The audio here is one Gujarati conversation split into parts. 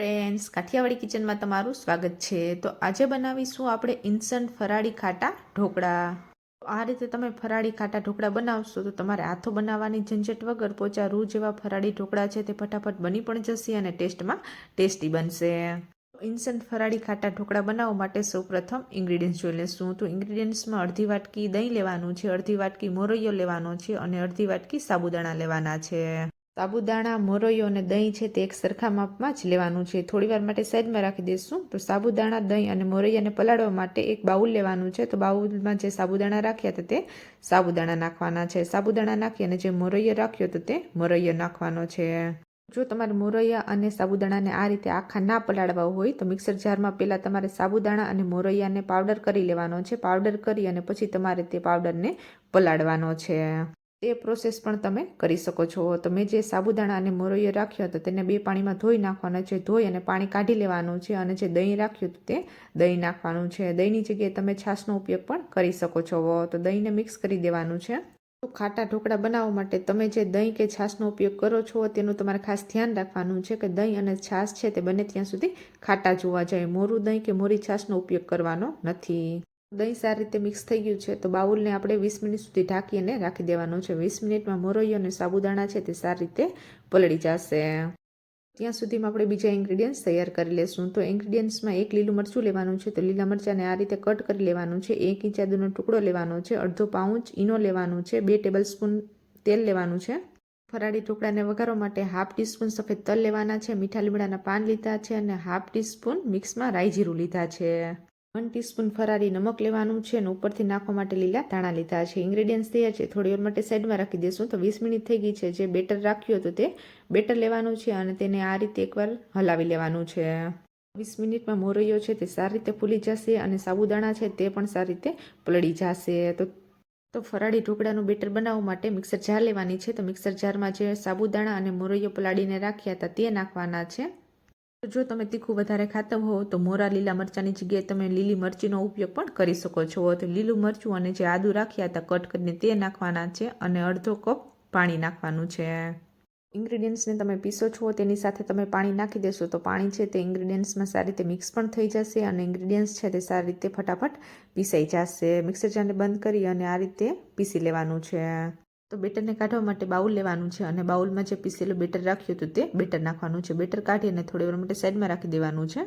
ફ્રેન્ડ્સ, કાઠિયાવાડી કિચનમાં તમારું સ્વાગત છે. તો આજે બનાવીશું આપણે ઇન્સ્ટન્ટ ફરાળી ખાટા ઢોકળા. આ રીતે તમે ફરાળી ખાટા ઢોકળા બનાવશો તો તમારે હાથો બનાવવાની ઝંઝટ વગર પોચા રૂ જેવા ફરાળી ઢોકળા છે તે ફટાફટ બની પણ જશે અને ટેસ્ટમાં ટેસ્ટી બનશે. ઇન્સ્ટન્ટ ફરાળી ખાટા ઢોકળા બનાવવા માટે સૌપ્રથમ ઇન્ગ્રીડિયન્ટ્સ જોઈ લેશું. તો ઇન્ગ્રીડિયન્ટ્સમાં અડધી વાટકી દહીં લેવાનું છે, અડધી વાટકી મોરૈયો લેવાનો છે અને અડધી વાટકી સાબુદાણા લેવાના છે. સાબુદાણા મોરૈયો અને દહીં છે તે એક સરખા માપમાં જ લેવાનું છે. થોડીવાર માટે સાઈડમાં રાખી દઈશું. તો સાબુદાણા, દહીં અને મોરૈયાને પલાળવા માટે એક બાઉલ લેવાનું છે. તો બાઉલમાં જે સાબુદાણા રાખ્યા હતા તે સાબુદાણા નાખવાના છે. સાબુદાણા નાખી અને જે મોરૈયો રાખ્યો હતો તે મોરૈયો નાખવાનો છે. જો તમારે મોરૈયા અને સાબુદાણાને આ રીતે આખા ના પલાળવા હોય, તો મિક્સર જારમાં પહેલાં તમારે સાબુદાણા અને મોરૈયાને પાવડર કરી લેવાનો છે. પાવડર કરી અને પછી તમારે તે પાવડરને પલાળવાનો છે. તે પ્રોસેસ પણ તમે કરી શકો છો. તો મેં જે સાબુદાણા અને મોરૈયો રાખ્યો હતો, તેને બે પાણીમાં ધોઈ નાખવાનો છે. ધોઈ અને પાણી કાઢી લેવાનું છે અને જે દહીં રાખ્યું તે દહીં નાખવાનું છે. દહીંની જગ્યાએ તમે છાશનો ઉપયોગ પણ કરી શકો છો. તો દહીંને મિક્સ કરી દેવાનું છે. તો ખાટા ઢોકળા બનાવવા માટે તમે જે દહીં કે છાશનો ઉપયોગ કરો છો, તેનું તમારે ખાસ ધ્યાન રાખવાનું છે કે દહીં અને છાશ છે તે બને ત્યાં સુધી ખાટા જોવા જાય. મોરું દહીં કે મોરી છાશનો ઉપયોગ કરવાનો નથી. દહીં સારી રીતે મિક્સ થઈ ગયું છે, તો બાઉલને આપણે વીસ મિનિટ સુધી ઢાંકીને રાખી દેવાનું છે. વીસ મિનિટમાં મોરૈયો અને સાબુદાણા છે તે સારી રીતે પલળી જશે. ત્યાં સુધીમાં આપણે બીજા ઇન્ગ્રીડિયન્ટ્સ તૈયાર કરી લેશું. તો ઇન્ગ્રીડિયન્ટ્સમાં એક લીલું મરચું લેવાનું છે, તો લીલા મરચાંને આ રીતે કટ કરી લેવાનું છે. એક ઇંચ આદુનો ટુકડો લેવાનો છે, અડધો પાઉચ ઈનો લેવાનું છે, બે ટેબલ સ્પૂન તેલ લેવાનું છે. ફરાળી ટુકડાને વઘારવા માટે હાફ ટીસ્પૂન સફેદ તલ લેવાના છે, મીઠા લીમડાના પાન લીધા છે અને હાફ ટીસ્પૂન મિક્સમાં રાઈ જીરું લીધા છે. વન ટીસ્પૂન ફરારી નમક લેવાનું છે અને ઉપરથી નાખવા માટે લીલા ધાણા લીધા છે. ઇન્ગ્રેડિયન્ટ્સ તૈયાર છે. થોડી વાર માટે સાઈડમાં રાખી દઈશું તો વીસ મિનિટ થઈ ગઈ છે. જે બેટર રાખ્યું હતું તે બેટર લેવાનું છે અને તેને આ રીતે એકવાર હલાવી લેવાનું છે. વીસ મિનિટમાં મોરૈયો છે તે સારી રીતે ફૂલી જશે અને સાબુદાણા છે તે પણ સારી રીતે પલળી જશે. તો તો ફરાળી ઢોકળાનું બેટર બનાવવા માટે મિક્સર જાર લેવાની છે. તો મિક્સર જારમાં જે સાબુદાણા અને મોરૈયો પલાળીને રાખ્યા હતા તે નાખવાના છે. જો તમે તીખું વધારે ખાતા હો તો મોરા, લીલા મરચાંની જગ્યાએ તમે લીલી મરચીનો ઉપયોગ પણ કરી શકો છો. તો લીલું મરચું અને જે આદુ રાખ્યા હતા કટ કરીને તે નાખવાના છે અને અડધો કપ પાણી નાખવાનું છે. ઇન્ગ્રીડિયન્ટ્સને તમે પીસો છો તેની સાથે તમે પાણી નાખી દેશો તો પાણી છે તે ઇન્ગ્રીડિયન્ટ્સમાં સારી રીતે મિક્સ પણ થઈ જશે અને ઇન્ગ્રીડિયન્ટ્સ છે તે સારી રીતે ફટાફટ પીસાઈ જશે. મિક્સર જારને બંધ કરી અને આ રીતે પીસી લેવાનું છે. તો બેટરને કાઢવા માટે બાઉલ લેવાનું છે અને બાઉલમાં જે પીસેલું બેટર રાખ્યું હતું તે બેટર નાખવાનું છે. બેટર કાઢી અને થોડી વાર માટે સાઈડમાં રાખી દેવાનું છે.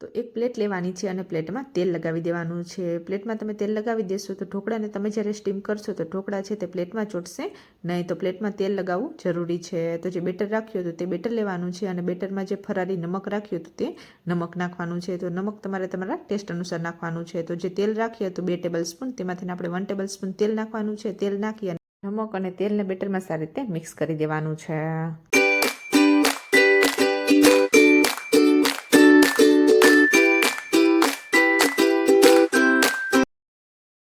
તો એક પ્લેટ લેવાની છે અને પ્લેટમાં તેલ લગાવી દેવાનું છે. પ્લેટમાં તમે તેલ લગાવી દેશો તો ઢોકળાને તમે જ્યારે સ્ટીમ કરશો તો ઢોકળા છે તે પ્લેટમાં ચોટશે. નહીં તો પ્લેટમાં તેલ લગાવવું જરૂરી છે. તો જે બેટર રાખ્યું હતું તે બેટર લેવાનું છે અને બેટરમાં જે ફરારી નમક રાખ્યું હતું તે નમક નાખવાનું છે. તો નમક તમારે તમારા ટેસ્ટ અનુસાર નાખવાનું છે. તો જે તેલ રાખ્યું હતું બે ટેબલ સ્પૂન તેમાંથી આપણે વન ટેબલ સ્પૂન તેલ નાખવાનું છે. તેલ નાખી નમક અને તેલને બેટરમાં સારી રીતે મિક્સ કરી દેવાનું છે.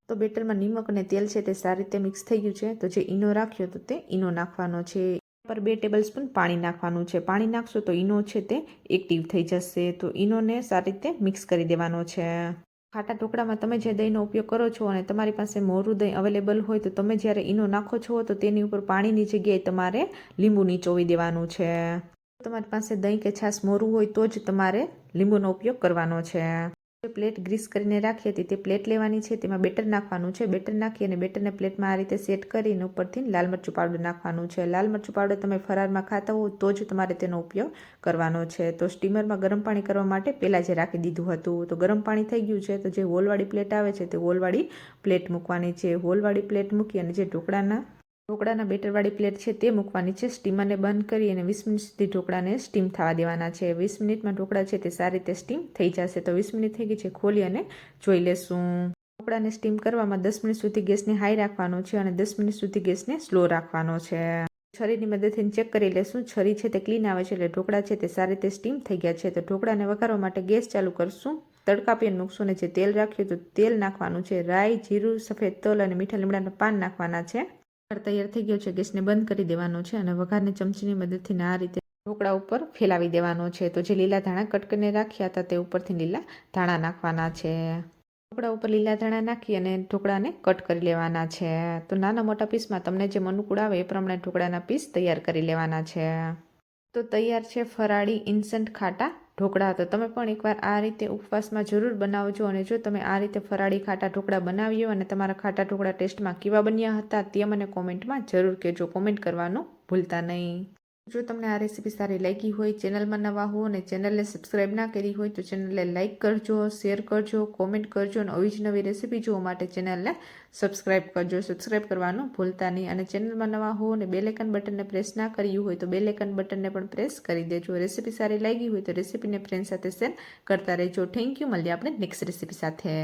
તો બેટરમાં નિમક અને તેલ છે તે સારી રીતે મિક્સ થઈ ગયું છે. તો જે ઈનો રાખ્યો તો તે ઈનો નાખવાનો છે. પર બે ટેબલ સ્પૂન પાણી નાખવાનું છે. પાણી નાખશો તો ઈનો છે તે એક્ટિવ થઈ જશે. તો ઈનોને સારી રીતે મિક્સ કરી દેવાનો છે. ખાટા ઢોકળામાં તમે જે દહીંનો ઉપયોગ કરો છો અને તમારી પાસે મોરું દહીં અવેલેબલ હોય તો તમે જ્યારે ઈનો નાખો છો તો તેની ઉપર પાણીની જગ્યાએ તમારે લીંબુ નીચોવી દેવાનું છે. તમારી પાસે દહીં કે છાશ મોરું હોય તો જ તમારે લીંબુનો ઉપયોગ કરવાનો છે. પ્લેટ ગ્રીસ કરીને રાખી હતી. તે પ્લેટ લેવાની છે. તેમાં બેટર નાખવાનું છે. બેટર નાખી અને બેટરને પ્લેટમાં આ રીતે સેટ કરીને ઉપરથી લાલ મરચું પાવડર નાખવાનું છે. લાલ મરચું પાવડર તમે ફરારમાં ખાતા હો તો જ તમારે તેનો ઉપયોગ કરવાનો છે. તો સ્ટીમરમાં ગરમ પાણી કરવા માટે પહેલાં જે રાખી દીધું હતું, તો ગરમ પાણી થઈ ગયું છે. તો જે હોલવાળી પ્લેટ આવે છે, તે હોલવાળી પ્લેટ મૂકવાની છે. હોલવાળી પ્લેટ મૂકી અને જે ઢોકળાના ઢોકળાના બેટરવાળી પ્લેટ છે તે મૂકવાની છે. સ્ટીમરને બંધ કરી અને વીસ મિનિટ સુધી ઢોકળાને સ્ટીમ થવા દેવાના છે. વીસ મિનિટમાં ઢોકળા છે તે સારી રીતે સ્ટીમ થઈ જશે. તો વીસ મિનિટ થઈ ગઈ છે. ખોલી અને જોઈ લેશું. ઢોકળાને સ્ટીમ કરવામાં દસ મિનિટ સુધી ગેસને હાઈ રાખવાનો છે અને દસ મિનિટ સુધી ગેસને સ્લો રાખવાનો છે. છરીની મદદથી ચેક કરી લેશું. છરી છે તે ક્લીન આવે છે એટલે ઢોકળા છે તે સારી રીતે સ્ટીમ થઈ ગયા છે. તો ઢોકળાને વઘારવા માટે ગેસ ચાલુ કરશું. તડકા પેન મૂકશું અને જે તેલ રાખ્યું તો તેલ નાખવાનું છે. રાઈ, જીરું, સફેદ તલ અને મીઠા લીમડાના પાન નાખવાના છે. તૈયાર થઈ ગયો છે. ગેસને બંધ કરી દેવાનો છે અને વઘારને ચમચીની મદદથી આ રીતે ઢોકળા ઉપર ફેલાવી દેવાનો છે. તો જે લીલા ધાણા કટ કરીને રાખ્યા હતા તે ઉપરથી લીલા ધાણા નાખવાના છે. ઢોકળા ઉપર લીલા ધાણા નાખી અને ઢોકળાને કટ કરી લેવાના છે. તો નાના મોટા પીસમાં તમને જે અનુકૂળ આવે એ પ્રમાણે ઢોકળાના પીસ તૈયાર કરી લેવાના છે. તો તૈયાર છે ફરાળી ઇન્સ્ટન્ટ ખાટા ઢોકળા તો તમે પણ એકવાર આ રીતે ઉપવાસમાં જરૂર બનાવજો અને જો તમે આ રીતે ફરાળી ખાટા ઢોકળા બનાવ્યો અને તમારા ખાટા ઢોકળા ટેસ્ટમાં કેવા બન્યા હતા તે મને કોમેન્ટમાં જરૂર કહેજો. કોમેન્ટ કરવાનું ભૂલતા નહીં. જો તમને આ રેસીપી સારી લાગી હોય, ચેનલમાં નવા હો અને ચેનલને સબસ્ક્રાઇબ ના કરી હોય, તો ચેનલને લાઇક કરજો, શેર કરજો, કોમેન્ટ કરજો અને આવી જ નવી રેસીપી જોવા માટે ચેનલને સબસ્ક્રાઇબ કરજો. સબસ્ક્રાઇબ કરવાનું ભૂલતા નહીં અને ચેનલમાં નવા હો અને બેલેકન બટનને પ્રેસ ના કર્યું હોય, તો બેલેકન બટનને પણ પ્રેસ કરી દેજો. રેસીપી સારી લાગી હોય, તો રેસીપીને ફ્રેન્ડ સાથે શેર કરતા રહેજો. થેન્ક યુ મળીએ આપણે નેક્સ્ટ રેસીપી સાથે.